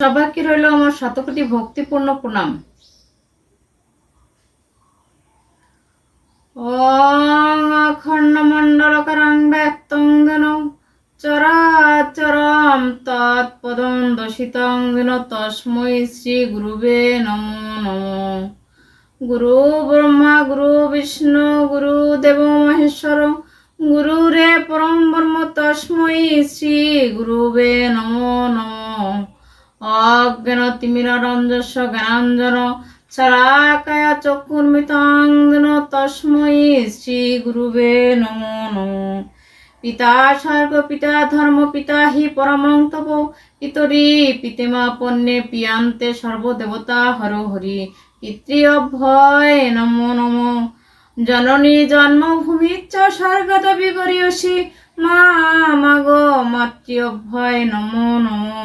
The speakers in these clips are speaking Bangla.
সবাইকে রইল আমার শতকোটি ভক্তিপূর্ণ প্রণাম। অখণ্ড মণ্ডলকরং ব্যক্তং যেন চরাচরম তৎপদং দশিতং তস্মৈ শ্রী গুরুবে নমো নমো। গুরু ব্রহ্মা, গুরু বিষ্ণু, গুরু দেব মহেশ্বর গুরু রে পরম ব্রহ্ম, তস্মৈ শ্রী গুরুবে নমো অজ্ঞান তিমিরঞ্জস্ব জ্ঞানাঞ্জন শলাকায় চক্ষুর্মিতাং যেন তস্মৈ শ্রী গুরুবে নমো নমো পিতা স্বর্গ পিতা ধর্ম পিতা হি পরমং তপ পিতরি পিতেমা পণ্যে পিয়ান্তে সর্বদেবতা হর হরি পিতৃ অভয় নমো নমো জননী জন্মভূমি চ স্বর্গত বিগরিয়সী মা মাগ মাতৃ অভয় নমো নমো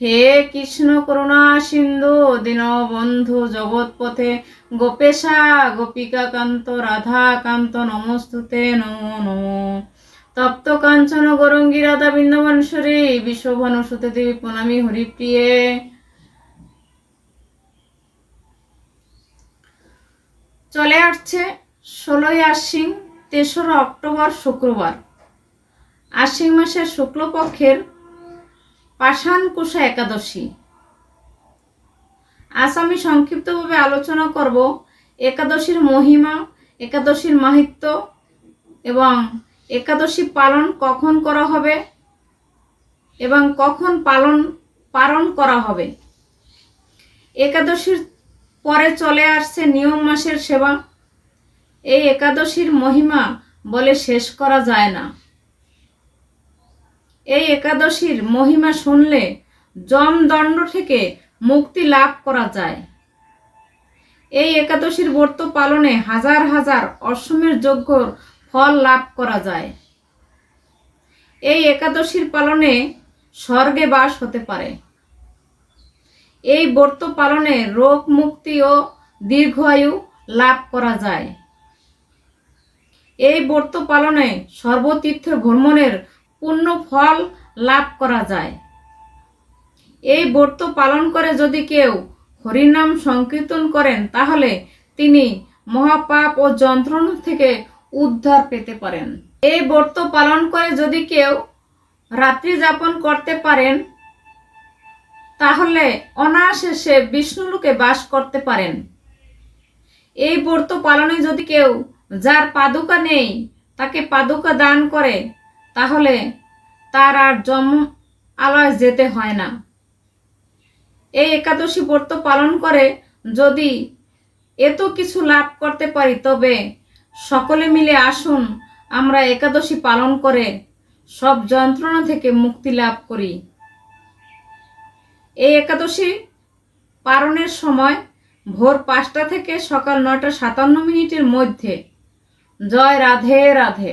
হে কৃষ্ণ করুণা সিন্ধু দীনবন্ধু জগৎপথে। গোপেশা, গোপিকা কান্ত, রাধা কান্ত, নমস্তুতে নমো নমো। তপ্ত কাঞ্চন, গরঙ্গী, রাধা বৃন্দাবনেশ্বরী বিশ্বভানু সুতে দেবী প্রণামী হরিপ্রিয়ে। চলে আসছে ষোলোই আশ্বিন, তেসরা অক্টোবর, শুক্রবার। আশ্বিন মাসের শুক্লপক্ষের পাষাণকুশা একাদশী। আজ আমি সংক্ষিপ্তভাবে আলোচনা করব একাদশীর মহিমা, একাদশীর মাহিত্য এবং একাদশী পালন কখন করা হবে এবং কখন পালন পালন করা হবে। একাদশীর পরে চলে আসছে নিয়ম মাসের সেবা। এই একাদশীর মহিমা বলে শেষ করা যায় না। এই একাদশীর মহিমা শুনলে জমদণ্ড থেকে মুক্তি লাভ করা যায়। এই একাদশীর ব্রত পালনে হাজার হাজার অশ্বমের যজ্ঞর ফল লাভ করা যায়। এই একাদশীর পালনে স্বর্গে বাস হতে পারে। এই ব্রত পালনে রোগ মুক্তি ও দীর্ঘায়ু লাভ করা যায়। এই ব্রত পালনে সর্বতীর্থ ভ্রমণের পূর্ণ ফল লাভ করা যায়। এই ব্রত পালন করে যদি কেউ হরিনাম সংকীর্তন করেন, তাহলে তিনি মহাপাপ ও যন্ত্রণা থেকে উদ্ধার পেতে পারেন। এই ব্রত পালন করে যদি কেউ রাত্রি যাপন করতে পারেন, তাহলে অনায়াসে সে বিষ্ণুলোকে বাস করতে পারেন। এই ব্রত পালনে যদি কেউ যার পাদুকা নেই, তাকে পাদুকা দান করে তাহলে তার আর জন্ম আলয় যেতে হয় না। এই একাদশী ব্রত পালন করে যদি এত কিছু লাভ করতে পারি, তবে সকলে মিলে আসুন, আমরা একাদশী পালন করে সব যন্ত্রণা থেকে মুক্তি লাভ করি। এই একাদশী পালনের সময় ভোর পাঁচটা থেকে সকাল নয়টা সাতান্ন মিনিটের মধ্যে। জয় রাধে রাধে।